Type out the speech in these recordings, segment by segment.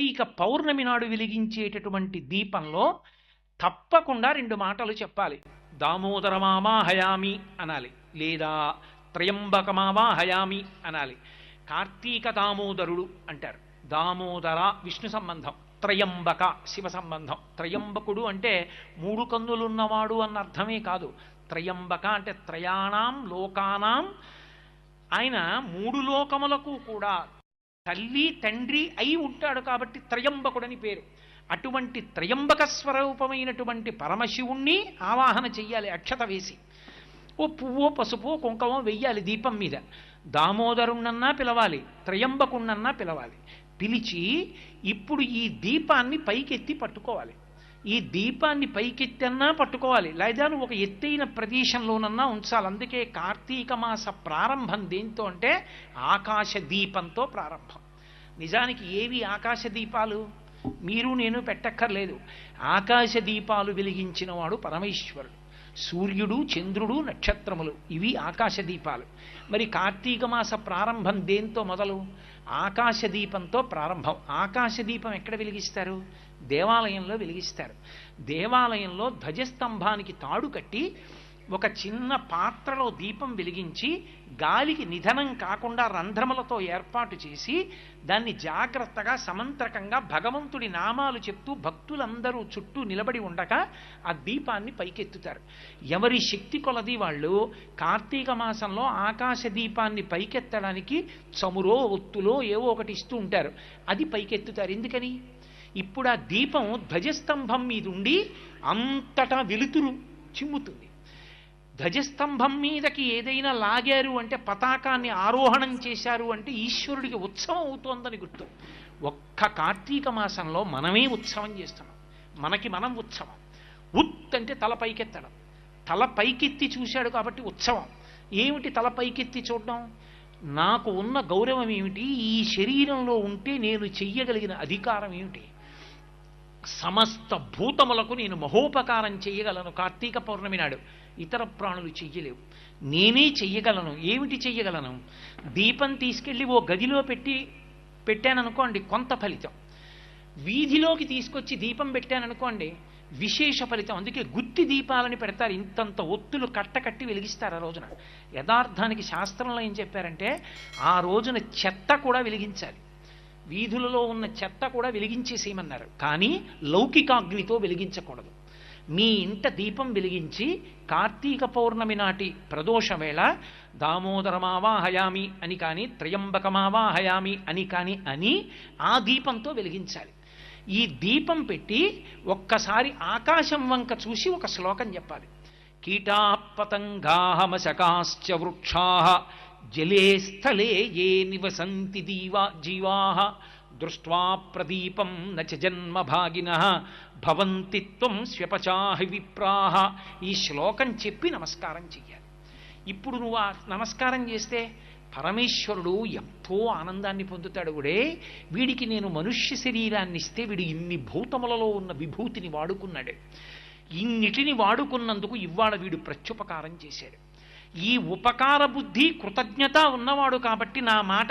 కార్తీక పౌర్ణమి నాడు వెలిగించేటటువంటి దీపంలో తప్పకుండా రెండు మాటలు చెప్పాలి. దామోదరమామా హయామి అనాలి. లేదా త్రయంబకమామా హయామి అనాలి. కార్తీక దామోదరుడు అంటారు. దామోదర విష్ణు సంబంధం త్రయంబక శివ సంబంధం. త్రయంబకుడు అంటే మూడు కన్నులున్నవాడు అన్న అర్థమే కాదు. త్రయంబక అంటే త్రయాణం లోకానాం ఆయన మూడు లోకములకు కూడా తల్లి తండ్రి అయి ఉంటాడు కాబట్టి త్రయంబకుడని పేరు. అటువంటి త్రయంబక స్వరూపమైనటువంటి పరమశివుణ్ణి ఆవాహన చెయ్యాలి అక్షత వేసి. ఓ పువ్వో పసుపు కుంకమో వెయ్యాలి దీపం మీద. దామోదరుణ్ణన్నా పిలవాలి త్రయంబకుణ్ణన్నా పిలవాలి. పిలిచి ఇప్పుడు ఈ దీపాన్ని పైకెత్తి పట్టుకోవాలి. ఈ దీపాన్ని పైకెత్తన్నా పట్టుకోవాలి. లేదా నువ్వు ఒక ఎత్తైన ప్రదేశంలోనన్నా ఉంచాలి. అందుకే కార్తీక మాస ప్రారంభం దేంతో అంటే ఆకాశ దీపంతో ప్రారంభం. నిజానికి ఏవి ఆకాశ దీపాలు? మీరు నేను పెట్టక్కర్లేదు. ఆకాశ దీపాలు వెలిగించిన వాడు పరమేశ్వరుడు. సూర్యుడు చంద్రుడు నక్షత్రములు. ఇవి ఆకాశ దీపాలు. మరి కార్తీక మాస ప్రారంభం దేంతో మొదలు? ఆకాశ దీపంతో ప్రారంభం. ఆకాశ దీపం ఎక్కడ వెలిగిస్తారు? దేవాలయంలో వెలిగిస్తారు. దేవాలయంలో ధ్వజస్తంభానికి తాడు కట్టి ఒక చిన్న పాత్రలో దీపం వెలిగించి గాలికి నిధనం కాకుండా రంధ్రములతో ఏర్పాటు చేసి దాన్ని జాగ్రత్తగా సమంత్రకంగా భగవంతుడి నామాలు చెప్తూ భక్తులందరూ చుట్టూ నిలబడి ఉండగా ఆ దీపాన్ని పైకెత్తుతారు. ఎవరి శక్తి కొలది వాళ్ళు కార్తీక మాసంలో ఆకాశ దీపాన్ని పైకెత్తడానికి చమురో ఒత్తులో ఏవో ఒకటి ఇస్తూ ఉంటారు. అది పైకెత్తుతారు. ఎందుకని? ఇప్పుడు ఆ దీపం ధ్వజస్తంభం మీద ఉండి అంతటా వెలుతురు చిమ్ముతుంది. ధ్వజస్తంభం మీదకి ఏదైనా లాగారు అంటే పతాకాన్ని ఆరోహణం చేశారు అంటే ఈశ్వరుడికి ఉత్సవం అవుతోందని గుర్తు. ఒక్క కార్తీక మాసంలో మనమే ఉత్సవం చేస్తున్నాం. మనకి మనం ఉత్సవం. ఉత్ అంటే తల పైకెత్తడం. తల పైకెత్తి చూశాడు కాబట్టి ఉత్సవం. ఏమిటి తల పైకెత్తి చూడడం? నాకు ఉన్న గౌరవం ఏమిటి? ఈ శరీరంలో ఉంటే నేను చెయ్యగలిగిన అధికారం ఏమిటి? సమస్త భూతములకు నేను మహోపకారం చెయ్యగలను కార్తీక పౌర్ణమి నాడు ఇతర ప్రాణులు చెయ్యలేవు. నేనే చెయ్యగలను. ఏమిటి చెయ్యగలను? దీపం తీసుకెళ్ళి ఓ గదిలో పెట్టి పెట్టాననుకోండి కొంత ఫలితం. వీధిలోకి తీసుకొచ్చి దీపం పెట్టాననుకోండి విశేష ఫలితం. అందుకే గుత్తి దీపాలని పెడతారు. ఇంతంత ఒత్తులు కట్టకట్టి వెలిగిస్తారు ఆ రోజున. యథార్థానికి శాస్త్రంలో ఏం చెప్పారంటే ఆ రోజున చెత్త కూడా వెలిగించాలి. వీధులలో ఉన్న చెత్త కూడా వెలిగించేసేయమన్నారు. కానీ లౌకికాగ్నితో వెలిగించకూడదు. మీ ఇంట దీపం వెలిగించి కార్తీక పౌర్ణమి నాటి ప్రదోష వేళ దామోదరమావాహయామి అని కానీ త్రయంబకమావాహయామి అని కానీ అని ఆ దీపంతో వెలిగించాలి. ఈ దీపం పెట్టి ఒక్కసారి ఆకాశం వంక చూసి ఒక శ్లోకం చెప్పాలి. కీటాపతంగాహమశకాశ్చ వృక్షా జలే స్థలే ఏ నివసంతి దీవా జీవా? దృష్ట్వా ప్రదీపం నచ జన్మభాగిన భవంతి త్వం శ్వపచాహి విప్రాహ ఈ శ్లోకం చెప్పి నమస్కారం చెయ్యాలి. ఇప్పుడు నువ్వు ఆ నమస్కారం చేస్తే పరమేశ్వరుడు ఎంతో ఆనందాన్ని పొందుతాడు కూడా వీడికి నేను మనుష్య శరీరాన్ని ఇస్తే వీడు ఇన్ని భూతములలో ఉన్న విభూతిని వాడుకున్నాడు. ఇన్నిటిని వాడుకున్నందుకు ఇవాళ వీడు ప్రత్యుపకారం చేశాడు. ఈ ఉపకార బుద్ధి కృతజ్ఞత ఉన్నవాడు కాబట్టి నా మాట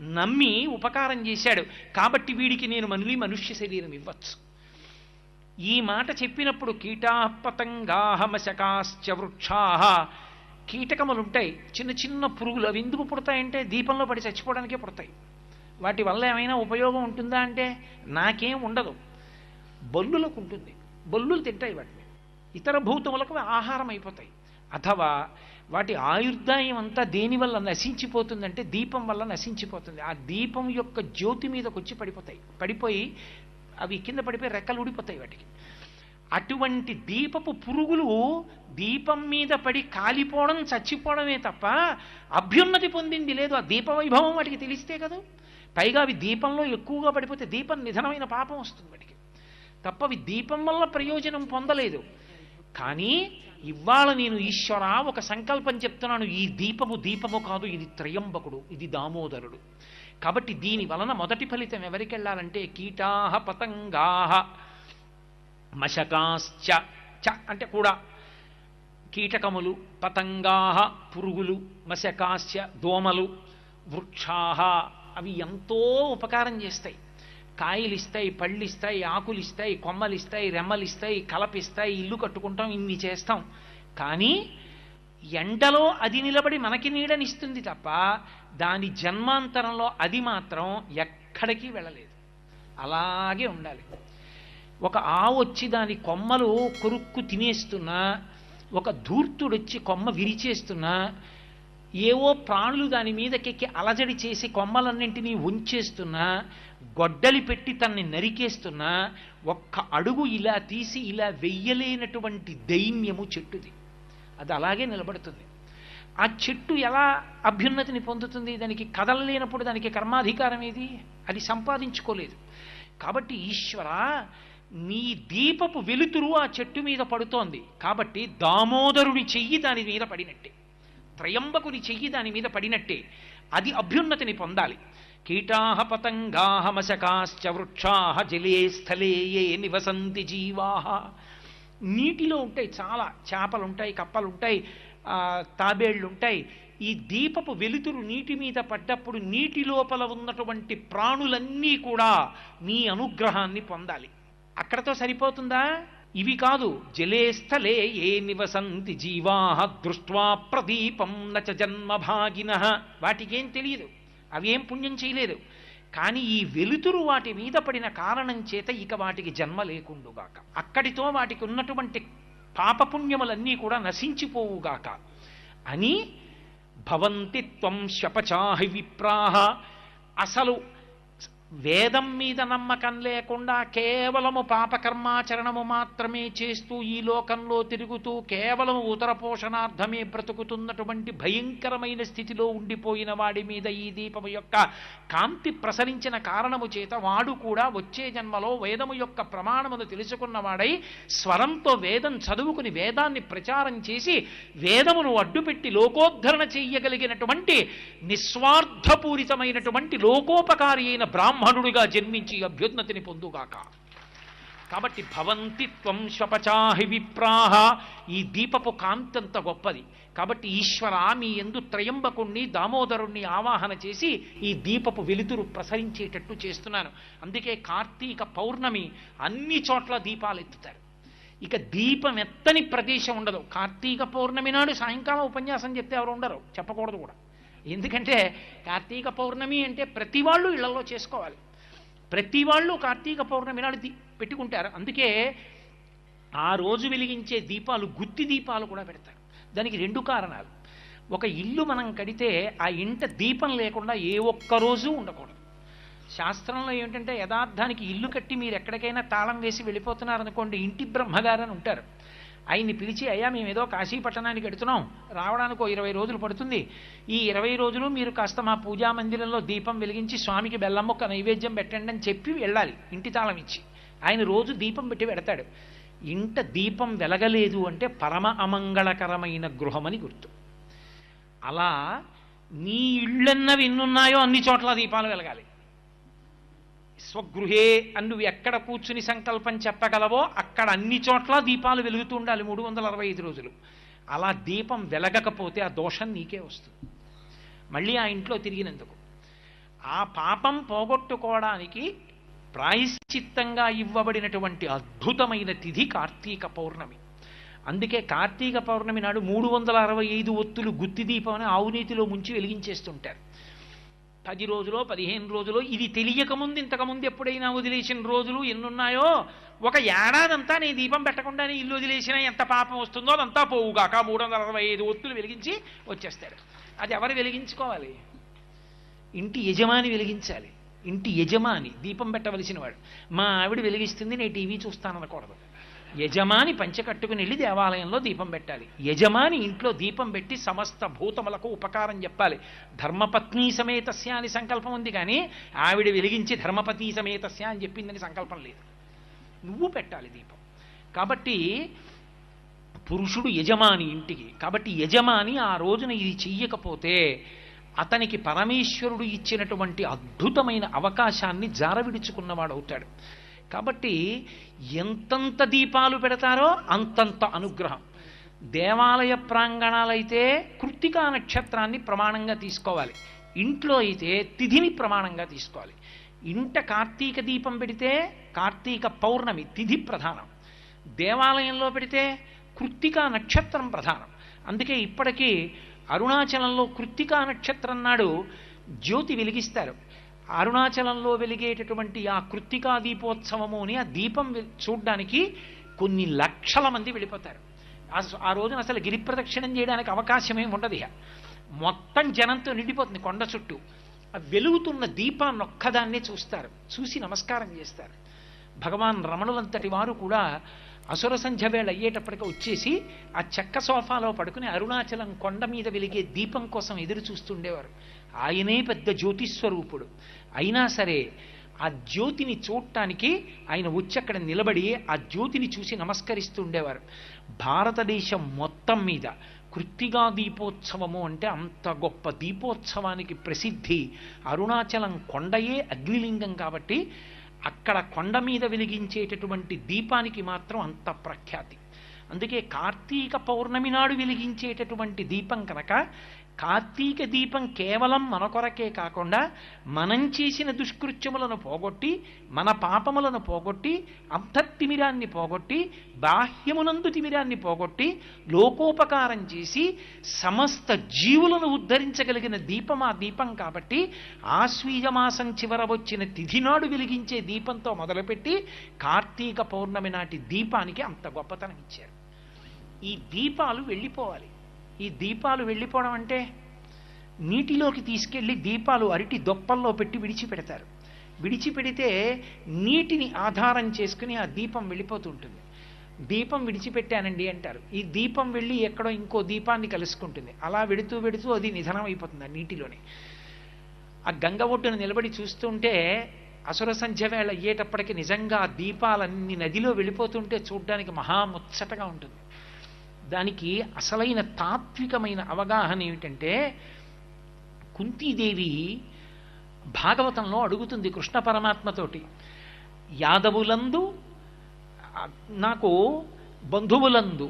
నమ్మి ఉపకారం చేశాడు. కాబట్టి వీడికి నేను మళ్ళీ మనుష్య శరీరం ఇవ్వచ్చు. ఈ మాట చెప్పినప్పుడు కీటాపతంగాహమశకాశ్చ వృక్షాహ. కీటకములు ఉంటాయి చిన్న చిన్న పురుగులు అవి ఎందుకు పుడతాయంటే దీపంలో పడి చచ్చిపోవడానికే పుడతాయి. వాటి వల్ల ఏమైనా ఉపయోగం ఉంటుందా అంటే నాకేం ఉండదు. బల్లులకు ఉంటుంది. బల్లులు తింటాయి వాటిని. ఇతర భూతములకు ఆహారం అయిపోతాయి అథవా వాటి ఆయుర్దాయం అంతా దేనివల్ల నశించిపోతుందంటే దీపం వల్ల నశించిపోతుంది. ఆ దీపం యొక్క జ్యోతి మీదకి వచ్చి పడిపోతాయి. పడిపోయి అవి కింద పడిపోయి రెక్కలు ఊడిపోతాయి వాటికి. అటువంటి దీపపు పురుగులు దీపం మీద పడి కాలిపోవడం చచ్చిపోవడమే తప్ప అభ్యున్నతి పొందింది లేదు. ఆ దీప వైభవం వాటికి తెలిస్తే కదా. పైగా అవి దీపంలో ఎక్కువగా పడిపోతే దీపం నిధనమైన పాపం వస్తుంది వాటికి. తప్ప అవి దీపం వల్ల ప్రయోజనం పొందలేదు. కానీ ఇవాళ నేను ఈశ్వర ఒక సంకల్పం చెప్తున్నాను. ఈ దీపము దీపము కాదు ఇది త్రయంబకుడు ఇది దామోదరుడు. కాబట్టి దీని వలన మొదటి ఫలితం ఎవరికి వెళ్ళాలంటే కీటాహ పతంగాహ మశకాశ్చ చ అంటే కూడా కీటకములు పతంగాహ పురుగులు మశకాశ్చ దోమలు వృక్షాహ అవి ఎంతో ఉపకారం చేస్తాయి. కాయలు ఇస్తాయి పళ్ళు ఇస్తాయి ఆకులు ఇస్తాయి కొమ్మలు ఇస్తాయి రెమ్మలు ఇస్తాయి కలపిస్తాయి ఇల్లు కట్టుకుంటాం ఇన్ని చేస్తాం. కానీ ఎండలో అది నిలబడి మనకి నీడనిస్తుంది తప్ప దాని జన్మాంతరంలో అది మాత్రం ఎక్కడికి వెళ్ళలేదు. అలాగే ఉండాలి. ఒక ఆవు వచ్చి దాని కొమ్మలు కొరుక్కు తినేస్తున్నా ఒక ధూర్తుడొచ్చి కొమ్మ విరిచేస్తున్నా ఏవో ప్రాణులు దాని మీదకెక్కి అలజడి చేసి కొమ్మలన్నింటినీ ఉంచేస్తున్నా గొడ్డలి పెట్టి తన్ని నరికేస్తున్నా ఒక్క అడుగు ఇలా తీసి ఇలా వెయ్యలేనటువంటి దైన్యము చెట్టుది. అది అలాగే నిలబడుతుంది. ఆ చెట్టు ఎలా అభ్యున్నతిని పొందుతుంది? దానికి కదలలేనప్పుడు దానికి కర్మాధికారం ఏది? అది సంపాదించుకోలేదు. కాబట్టి ఈశ్వర నీ దీపపు వెలుతురు ఆ చెట్టు మీద పడుతోంది. కాబట్టి దామోదరుడి చెయ్యి దాని మీద పడినట్టే. త్రయంబకుని చెయ్యి దాని మీద పడినట్టే. అది అభ్యున్నతిని పొందాలి. కీటా పతంగాహ మశకాశ్చ వృక్షా జలే స్థలే ఏ నివసంతి జీవా. నీటిలో ఉంటాయి చాలా చేపలు ఉంటాయి కప్పలు ఉంటాయి తాబేళ్ళు ఉంటాయి ఈ దీపపు వెలుతురు నీటి మీద పడ్డప్పుడు నీటి లోపల ఉన్నటువంటి ప్రాణులన్నీ కూడా నీ అనుగ్రహాన్ని పొందాలి. అక్కడతో సరిపోతుందా? ఇవి కాదు జలే స్థలే ఏ నివసంతి జీవా దృష్ట్వా ప్రదీపం నచ జన్మభాగిన. వాటికేం తెలియదు. అవేం పుణ్యం చేయలేదు. కానీ ఈ వెలుతురు వాటి మీద పడిన కారణం చేత ఇక వాటికి జన్మ లేకుండుగాక. అక్కడితో వాటికి ఉన్నటువంటి పాపపుణ్యములన్నీ కూడా నశించిపోవుగాక. అని భవంతి త్వం శపచాహి విప్రాహ. అసలు వేదం మీద నమ్మకం లేకుండా కేవలము పాపకర్మాచరణము మాత్రమే చేస్తూ ఈ లోకంలో తిరుగుతూ కేవలము ఉదర పోషణార్థమే బ్రతుకుతున్నటువంటి భయంకరమైన స్థితిలో ఉండిపోయిన వాడి మీద ఈ దీపము యొక్క కాంతి ప్రసరించిన కారణము చేత వాడు కూడా వచ్చే జన్మలో వేదము యొక్క ప్రమాణమును తెలుసుకున్నవాడై స్వరంతో వేదం చదువుకుని వేదాన్ని ప్రచారం చేసి వేదమును అడ్డుపెట్టి లోకోద్ధరణ చెయ్యగలిగినటువంటి నిస్వార్థపూరితమైనటువంటి లోకోపకారి అయిన బ్రాహ్మణుడిగా జన్మించి అభ్యున్నతిని పొందుగాక. కాబట్టి భవంతి త్వం శపచాహి విప్రాహ. ఈ దీపపు కాంతంత గొప్పది. కాబట్టి ఈశ్వర మీ ఎందు త్రయంబకుణ్ణి దామోదరుణ్ణి ఆవాహన చేసి ఈ దీపపు వెలుతురు ప్రసరించేటట్టు చేస్తున్నాను. అందుకే కార్తీక పౌర్ణమి అన్ని చోట్ల దీపాలు ఎత్తుతారు ఇక దీపం ఎత్తని ప్రదేశం ఉండదు. కార్తీక పౌర్ణమి నాడు సాయంకాలం ఉపన్యాసం చెప్తే ఎవరు ఉండరు. చెప్పకూడదు కూడా. ఎందుకంటే కార్తీక పౌర్ణమి అంటే ప్రతి వాళ్ళు ఇళ్ళలో చేసుకోవాలి. ప్రతి వాళ్ళు కార్తీక పౌర్ణమి నాడు పెట్టుకుంటారు. అందుకే ఆ రోజు వెలిగించే దీపాలు గుత్తి దీపాలు కూడా పెడతారు. దానికి రెండు కారణాలు. ఒక ఇల్లు మనం కడితే ఆ ఇంట దీపం లేకుండా ఏ ఒక్క రోజు ఉండకూడదు. శాస్త్రంలో ఏమిటంటే యథార్థానికి ఇల్లు కట్టి మీరు ఎక్కడికైనా తాళం వేసి వెళ్ళిపోతున్నారనుకోండి ఇంటి బ్రహ్మగారు అని ఉంటారు. ఆయన్ని పిలిచి అయ్యా మేము ఏదో కాశీ పట్టణానికి ఎడుతున్నాం. రావడానికి ఓ ఇరవై రోజులు పడుతుంది. ఈ ఇరవై రోజులు మీరు కాస్త మా పూజా మందిరంలో దీపం వెలిగించి స్వామికి బెల్లం ఒక నైవేద్యం పెట్టండి అని చెప్పి వెళ్ళాలి ఇంటి తాళం ఇచ్చి. ఆయన రోజు దీపం పెట్టి పెడతాడు. ఇంట దీపం వెలగలేదు అంటే పరమ అమంగళకరమైన గృహమని గుర్తు. అలా నీ ఇళ్ళన్నవి ఎన్నున్నాయో అన్ని చోట్ల దీపాలు వెలగాలి. స్వగృహే అని నువ్వు ఎక్కడ కూర్చుని సంకల్పం చెప్పగలవో అక్కడ అన్ని చోట్ల దీపాలు వెలుగుతూ ఉండాలి మూడు వందల అరవై ఐదు రోజులు. అలా దీపం వెలగకపోతే ఆ దోషం నీకే వస్తుంది. మళ్ళీ ఆ ఇంట్లో తిరిగినందుకు. ఆ పాపం పోగొట్టుకోవడానికి ప్రాయశ్చిత్తంగా ఇవ్వబడినటువంటి అద్భుతమైన తిథి కార్తీక పౌర్ణమి. అందుకే కార్తీక పౌర్ణమి నాడు మూడు వందల అరవై ఐదు ఒత్తులు గుత్తి దీపం అని ఆవునీతిలో ముంచి వెలిగించేస్తుంటారు. పది రోజులో పదిహేను రోజులో ఇది తెలియకముందు ఇంతకుముందు ఎప్పుడైనా వదిలేసిన రోజులు ఎన్నున్నాయో ఒక ఏడాదంతా నీ దీపం పెట్టకుండానే ఇల్లు వదిలేసినా ఎంత పాపం వస్తుందో అదంతా పోవుగాక మూడు వందల అరవై ఐదు ఒత్తులు వెలిగించి వచ్చేస్తాడు అది ఎవరు వెలిగించుకోవాలి? ఇంటి యజమాని వెలిగించాలి. ఇంటి యజమాని దీపం పెట్టవలసిన వాడు. మా ఆవిడ వెలిగిస్తుంది నేను టీవీ చూస్తాననకూడదు. యజమాని పంచె కట్టుకుని వెళ్ళి దేవాలయంలో దీపం పెట్టాలి. యజమాని ఇంట్లో దీపం పెట్టి సమస్త భూతములకు ఉపకారం చెప్పాలి. ధర్మపత్ని సమేతస్య అని సంకల్పం ఉంది కానీ ఆవిడ వెలిగించి ధర్మపతి సమేతస్య అని చెప్పిందని సంకల్పం లేదు. నువ్వు పెట్టాలి దీపం. కాబట్టి పురుషుడు యజమాని ఇంటికి కాబట్టి యజమాని ఆ రోజున ఇది చెయ్యకపోతే అతనికి పరమేశ్వరుడు ఇచ్చినటువంటి అద్భుతమైన అవకాశాన్ని జారవిడుచుకున్నవాడవుతాడు. అవుతాడు కాబట్టి ఎంతంత దీపాలు పెడతారో అంతంత అనుగ్రహం. దేవాలయ ప్రాంగణాలైతే కృత్తికా నక్షత్రాన్ని ప్రమాణంగా తీసుకోవాలి. ఇంట్లో అయితే తిథిని ప్రమాణంగా తీసుకోవాలి. ఇంట కార్తీక దీపం పెడితే కార్తీక పౌర్ణమి తిథి ప్రధానం. దేవాలయంలో పెడితే కృత్తికా నక్షత్రం ప్రధానం. అందుకే ఇప్పటికీ అరుణాచలంలో కృత్తికా నక్షత్రం నాడు జ్యోతి వెలిగిస్తారు. అరుణాచలంలో వెలిగేటటువంటి ఆ కృత్తికా దీపోత్సవము అని ఆ దీపం చూడ్డానికి కొన్ని లక్షల మంది వెళ్ళిపోతారు. ఆ రోజున అసలు గిరి ప్రదక్షిణం చేయడానికి అవకాశం ఏమి ఉండదు ఇక మొత్తం జనంతో నిండిపోతుంది కొండ చుట్టూ. ఆ వెలుగుతున్న దీపాన్ని ఒక్కదాన్నే చూస్తారు. చూసి నమస్కారం చేస్తారు. భగవాన్ రమణులంతటి వారు కూడా అసుర సంధ్య వేళ అయ్యేటప్పటికి వచ్చేసి ఆ చెక్క సోఫాలో పడుకుని అరుణాచలం కొండ మీద వెలిగే దీపం కోసం ఎదురు చూస్తుండేవారు. ఆయనే పెద్ద జ్యోతిస్వరూపుడు. అయినా సరే ఆ జ్యోతిని చూడటానికి ఆయన వచ్చి అక్కడ నిలబడి ఆ జ్యోతిని చూసి నమస్కరిస్తూ ఉండేవారు. భారతదేశం మొత్తం మీద కృత్తిగా దీపోత్సవము అంటే అంత గొప్ప దీపోత్సవానికి ప్రసిద్ధి అరుణాచలం కొండయే అగ్నిలింగం కాబట్టి అక్కడ కొండ మీద వెలిగించేటటువంటి దీపానికి మాత్రం అంత ప్రఖ్యాతి. అందుకే కార్తీక పౌర్ణమి నాడు వెలిగించేటటువంటి దీపం కనుక కార్తీక దీపం కేవలం మన కొరకే కాకుండా మనం చేసిన దుష్కృత్యములను పోగొట్టి మన పాపములను పోగొట్టి అంతర్తిమిరాన్ని పోగొట్టి బాహ్యమునందు తిమిరాన్ని పోగొట్టి లోకోపకారం చేసి సమస్త జీవులను ఉద్ధరించగలిగిన దీపం ఆ దీపం కాబట్టి ఆశ్వీజమాసం చివర వచ్చిన తిథినాడు వెలిగించే దీపంతో మొదలుపెట్టి కార్తీక పౌర్ణమి నాటి దీపానికి అంత గొప్పతనం ఇచ్చారు. ఈ దీపాలు వెళ్ళిపోవాలి. ఈ దీపాలు వెళ్ళిపోవడం అంటే నీటిలోకి తీసుకెళ్ళి దీపాలు అరటి దొప్పల్లో పెట్టి విడిచిపెడతారు. విడిచిపెడితే నీటిని ఆధారం చేసుకుని ఆ దీపం వెళ్ళిపోతుంటుంది దీపం విడిచిపెట్టానండి అంటారు. ఈ దీపం వెళ్ళి ఎక్కడో ఇంకో దీపాన్ని కలుసుకుంటుంది. అలా వెడుతూ వెడుతూ అది నిధనం అయిపోతుంది ఆ నీటిలోనే. ఆ గంగ ఒడ్డును నిలబడి చూస్తుంటే అసుర సంధ్య వేళ అయ్యేటప్పటికి నిజంగా ఆ దీపాలన్నీ నదిలో వెళ్ళిపోతుంటే చూడడానికి మహాముచ్చటగా ఉంటుంది. దానికి అసలైన తాత్వికమైన అవగాహన ఏమిటంటే కుంతీదేవి భాగవతంలో అడుగుతుంది కృష్ణ పరమాత్మతోటి యాదవులందు నాకు బంధువులందు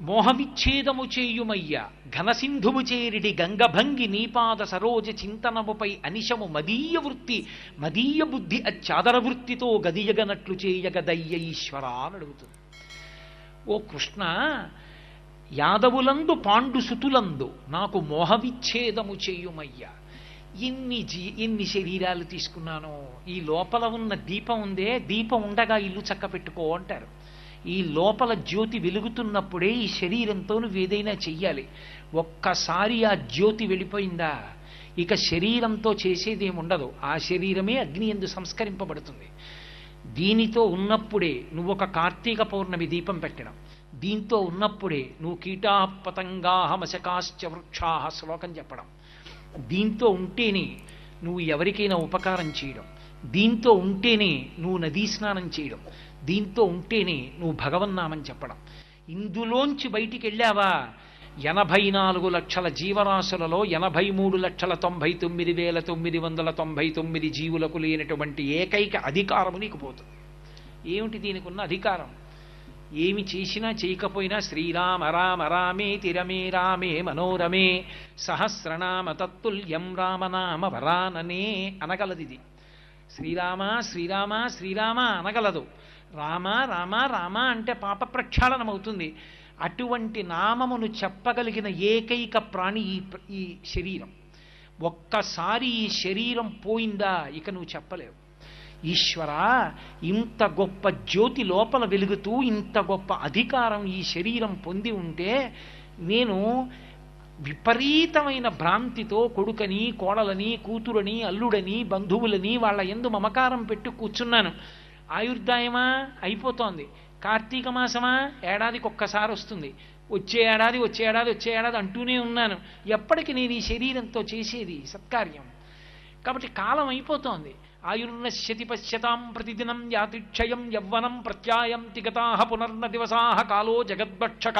మోహవిచ్ఛేదము చేయుమయ్య ఘనసింధువు చేరిడి గంగభంగి నీపాద సరోజ చింతనముపై అనిశము మదీయ వృత్తి మదీయ బుద్ధి అచ్చాదర వృత్తితో గదియగనట్లు చేయగదయ్య ఈశ్వర అని అడుగుతుంది. ఓ కృష్ణ యాదవులందు పాండు సుతులందు నాకు మోహవిచ్ఛేదము చేయుమయ్యా. ఇన్ని జీ ఎన్ని శరీరాలు తీసుకున్నానో ఈ లోపల ఉన్న దీపం ఉందే దీపం ఉండగా ఇల్లు చక్క పెట్టుకో అంటారు. ఈ లోపల జ్యోతి వెలుగుతున్నప్పుడే ఈ శరీరంతో నువ్వు ఏదైనా చెయ్యాలి. ఒక్కసారి ఆ జ్యోతి వెళ్ళిపోయిందా ఇక శరీరంతో చేసేది ఉండదు. ఆ శరీరమే అగ్ని ఎందు సంస్కరింపబడుతుంది. దీనితో ఉన్నప్పుడే నువ్వు ఒక కార్తీక పౌర్ణమి దీపం పెట్టడం. దీంతో ఉన్నప్పుడే నువ్వు కీటా పతంగాహ మశకాశ్చ వృక్షాహ శ్లోకం చెప్పడం. దీంతో ఉంటేనే నువ్వు ఎవరికైనా ఉపకారం చేయడం. దీంతో ఉంటేనే నువ్వు నదీ స్నానం చేయడం. దీంతో ఉంటేనే నువ్వు భగవన్నామని చెప్పడం. ఇందులోంచి బయటికి వెళ్ళావా? ఎనభై నాలుగు లక్షల జీవరాశులలో ఎనభై మూడు లక్షల తొంభై తొమ్మిది వేల తొమ్మిది వందల తొంభై తొమ్మిది జీవులకు లేనటువంటి ఏకైక అధికారము నీకు పోతుంది. ఏమిటి దీనికి ఉన్న అధికారం? ఏమి చేసినా చేయకపోయినా శ్రీరామ రామ రామే తిరమే రామే మనోరమే సహస్రనామ తత్తుల్యం రామనామ వరాననే అనగలదిది. శ్రీరామ శ్రీరామ శ్రీరామ అనగలదు. రామ రామ రామ అంటే పాప ప్రక్షాళనమవుతుంది అటువంటి నామమును చెప్పగలిగిన ఏకైక ప్రాణి ఈ ఈ శరీరం. ఒక్కసారి ఈ శరీరం పోయిందా ఇక నువ్వు చెప్పలేవు. ఈశ్వర ఇంత గొప్ప జ్యోతి లోపల వెలుగుతూ ఇంత గొప్ప అధికారం ఈ శరీరం పొంది ఉంటే నేను విపరీతమైన భ్రాంతితో కొడుకని కోడలని కూతురని అల్లుడని బంధువులని వాళ్ళ ఎందు మమకారం పెట్టి కూర్చున్నాను. ఆయుర్దాయమా? అయిపోతోంది. కార్తీక మాసమా? ఏడాదికి ఒక్కసారి వస్తుంది. వచ్చే ఏడాది వచ్చే ఏడాది వచ్చే ఏడాది అంటూనే ఉన్నాను. ఎప్పటికి నేను ఈ శరీరంతో చేసేది సత్కార్యం. కాబట్టి కాలం అయిపోతోంది. ఆయుర్నశ్యతి పశ్యతాం ప్రతిదినం యాతిక్షయం యవ్వనం ప్రత్యాయం తిగతా పునర్న దివసా కాలో జగద్భక్షక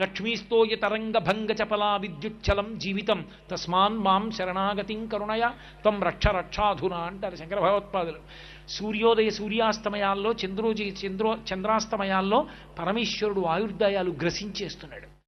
లక్ష్మీస్తోయ తరంగభంగ చపలా విద్యుచ్చలం జీవితం తస్మాన్ మాం శరణాగతిం కరుణయ త్వం రక్ష రక్షాధునా అంటారు శంకర భగవత్పాదులు సూర్యోదయ సూర్యాస్తమయాల్లో చంద్రోజీ చంద్రో చంద్రాస్తమయాల్లో పరమేశ్వరుడు ఆయుర్దాయాలు గ్రసించేస్తున్నాడు।